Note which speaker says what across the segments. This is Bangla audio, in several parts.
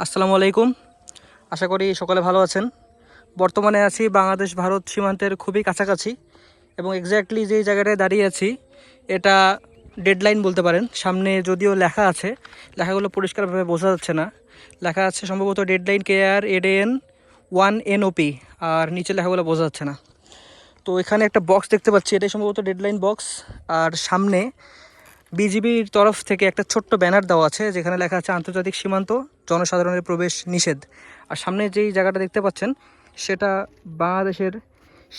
Speaker 1: আসসালামু আলাইকুম। আশা করি সকলে ভালো আছেন। বর্তমানে আছি বাংলাদেশ ভারত সীমান্তের খুবই কাছাকাছি এবং এক্স্যাক্টলি যেই জায়গাটায় দাঁড়িয়ে আছি, এটা ডেডলাইন বলতে পারেন। সামনে যদিও লেখা আছে, লেখাগুলো পরিষ্কারভাবে বোঝা যাচ্ছে না। লেখা আছে সম্ভবত ডেডলাইন কে আর এডএন ওয়ান এনওপি আর নিচে লেখাগুলো বোঝা যাচ্ছে না। তো এখানে একটা বক্স দেখতে পাচ্ছি, এটাই সম্ভবত ডেডলাইন বক্স আর সামনে বিজিবির তরফ থেকে একটা ছোট্ট ব্যানার দেওয়া আছে, যেখানে লেখা আছে আন্তর্জাতিক সীমান্ত জনসাধারণের প্রবেশ নিষেধ। আর সামনে যেই জায়গাটা দেখতে পাচ্ছেন, সেটা বাংলাদেশের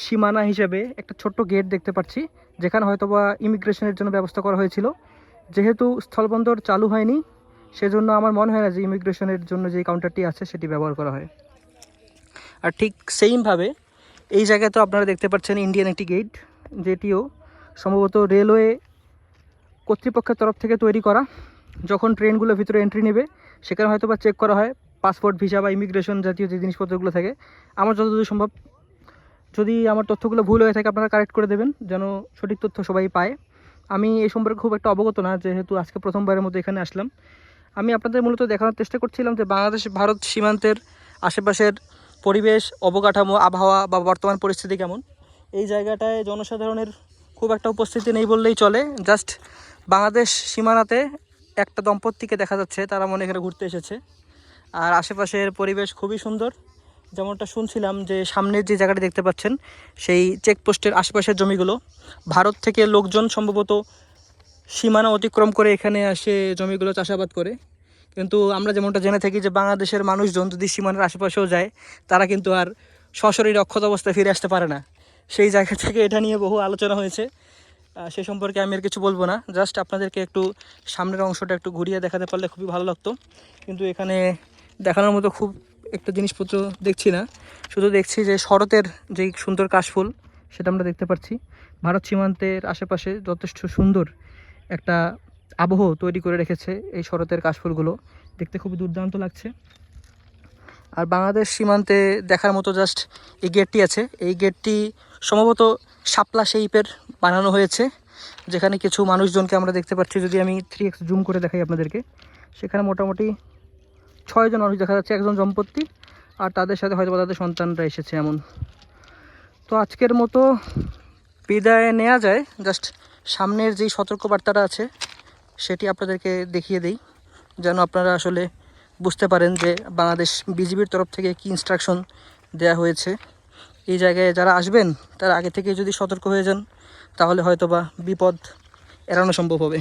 Speaker 1: সীমানা হিসেবে একটা ছোট্ট গেট দেখতে পাচ্ছি, যেখানে হয়তোবা ইমিগ্রেশনের জন্য ব্যবস্থা করা হয়েছিল। যেহেতু স্থলবন্দর চালু হয়নি, সেজন্য আমার মনে হয় না যে ইমিগ্রেশনের জন্য যে কাউন্টারটি আছে, সেটি ব্যবহার করা হয়। আর ঠিক সেইমভাবে এই জায়গায় তো আপনারা দেখতে পাচ্ছেন ইন্ডিয়ান একটি গেট যেটিও সম্ভবত রেলওয়ে কর্তৃপক্ষের তরফ থেকে তৈরি করা। যখন ট্রেনগুলো ভিতরে এন্ট্রি নেবে, সেখানে হয়তো বা চেক করা হয় পাসপোর্ট ভিসা বা ইমিগ্রেশন জাতীয় যে জিনিসপত্রগুলো থাকে। আমার যতদূর সম্ভব, যদি আমার তথ্যগুলো ভুল হয়ে থাকে, আপনারা কারেক্ট করে দেবেন, যেন সঠিক তথ্য সবাই পায়। আমি এই সম্পর্কে খুব একটা অবগত না, যেহেতু আজকে প্রথমবারের মতো এখানে আসলাম। আমি আপনাদের মূলত দেখানোর চেষ্টা করছিলাম যে বাংলাদেশ, ভারত সীমান্তের আশেপাশের পরিবেশ, অবকাঠামো, আবহাওয়া বা বর্তমান পরিস্থিতি কেমন? এই জায়গাটায় জনসাধারণের খুব একটা উপস্থিতি নেই বললেই চলে। জাস্ট বাংলাদেশ সীমানাতে একটা দম্পতিকে দেখা যাচ্ছে, তারা মনে এখানে ঘুরতে এসেছে। আর আশেপাশের পরিবেশ খুবই সুন্দর। যেমনটা শুনছিলাম যে সামনের যে জায়গাটা দেখতে পাচ্ছেন, সেই চেকপোস্টের আশেপাশের জমিগুলো। ভারত থেকে লোকজন সম্ভবত সীমানা অতিক্রম করে এখানে আসে জমিগুলো চাষাবাদ করে। কিন্তু আমরা যেমনটা জেনে থাকি যে বাংলাদেশের মানুষজন যদি সীমানার আশেপাশেও যায়, তারা কিন্তু আর সশরীর অক্ষত অবস্থায় ফিরে আসতে পারে না। সেই জায়গা থেকে এটা নিয়ে বহু আলোচনা হয়েছে। সে সম্পর্কে আমি আর কিছু বলব না। জাস্ট আপনাদেরকে একটু সামনের অংশটা একটু ঘুরিয়ে দেখাতে পারলে খুবই ভালো লাগতো। কিন্তু এখানে দেখানোর মতো খুব একটা জিনিসপত্র দেখছি না। শুধু দেখছি যে শরতের যেই সুন্দর কাশফুল, সেটা আমরা দেখতে পাচ্ছি। ভারত সীমান্তের আশেপাশে যথেষ্ট সুন্দর একটা আবহ তৈরি করে রেখেছে এই শরতের কাশফুলগুলো। দেখতে খুবই দুর্দান্ত লাগছে। আর বাংলাদেশ সীমান্তে দেখার মতো জাস্ট এই গেটটি আছে। এই গেটটি সম্ভবত শাপলা শেপের বানানো হয়েছে। যেখানে কিছু মানুষজনকে আমরা দেখতে পাচ্ছি। যদি আমি থ্রি এক্স জুম করে দেখাই আপনাদেরকে, সেখানে মোটামুটি ছয়জন মানুষ দেখা যাচ্ছে, একজন দম্পতি আর তাদের সাথে হয়তো তাদের সন্তানরা এসেছে এমন। তো আজকের মতো বিদায় নেওয়া যায়। জাস্ট সামনের যেই সতর্কবার্তাটা আছে, সেটি আপনাদেরকে দেখিয়ে দিই। যেন আপনারা আসলে বুঝতে পারেন যে বাংলাদেশ বিজিবির তরফ থেকে কী ইনস্ট্রাকশন দেওয়া হয়েছে। এই জায়গায় যারা আসবেন, তারা আগে থেকে যদি সতর্ক হয়ে যান, তাহলে হয়তো বা বিপদ এড়ানো সম্ভব হবে।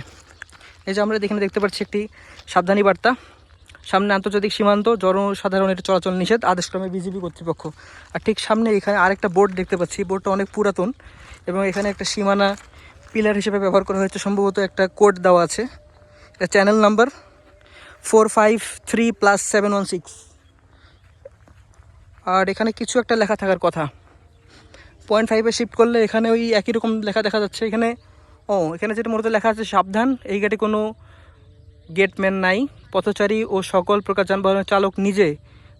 Speaker 1: এই যে আমরা এখানে দেখতে পাচ্ছি একটি সাবধানী বার্তা। সামনে আন্তর্জাতিক সীমান্ত জনসাধারণের চলাচল নিষেধ, আদেশক্রমে বিজিবি কর্তৃপক্ষ। আর ঠিক সামনে এখানে আরেকটা বোর্ড দেখতে পাচ্ছি বোর্ডটা অনেক পুরাতন এবং এখানে একটা সীমানা পিলার হিসেবে ব্যবহার করা হয়েছে। সম্ভবত একটা কোড দেওয়া আছে। এটা channel number. Four five three plus seven one six আর এখানে কিছু একটা লেখা থাকার কথা। পয়েন্ট ফাইভে শিফট করলে এখানে ওই একই রকম লেখা দেখা যাচ্ছে। এখানে, ও, এখানে যেটা মূলত লেখা আছে, সাবধান। এই গেটে কোনো গেটম্যান নাই। পথচারী ও সকল প্রকার যানবাহনের চালক নিজে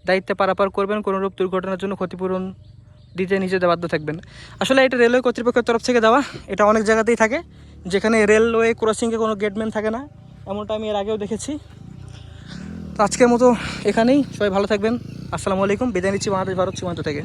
Speaker 1: দায়িত্বে পারাপার করবেন। কোনোরূপ দুর্ঘটনার জন্য ক্ষতিপূরণ দিতে নিজে বাধ্য থাকবেন। আসলে এটা রেলওয়ে কর্তৃপক্ষের তরফ থেকে দেওয়া। এটা অনেক জায়গাতেই থাকে। যেখানে রেলওয়ে ক্রসিংয়ে কোনো গেটম্যান থাকে না। এমনটা আমি এর আগেও দেখেছি। তো আজকের মতো এখানেই। সবাই ভালো থাকবেন। আসসালামু আলাইকুম। বিদায় নিচ্ছি বাংলাদেশ ভারত সীমান্ত থেকে।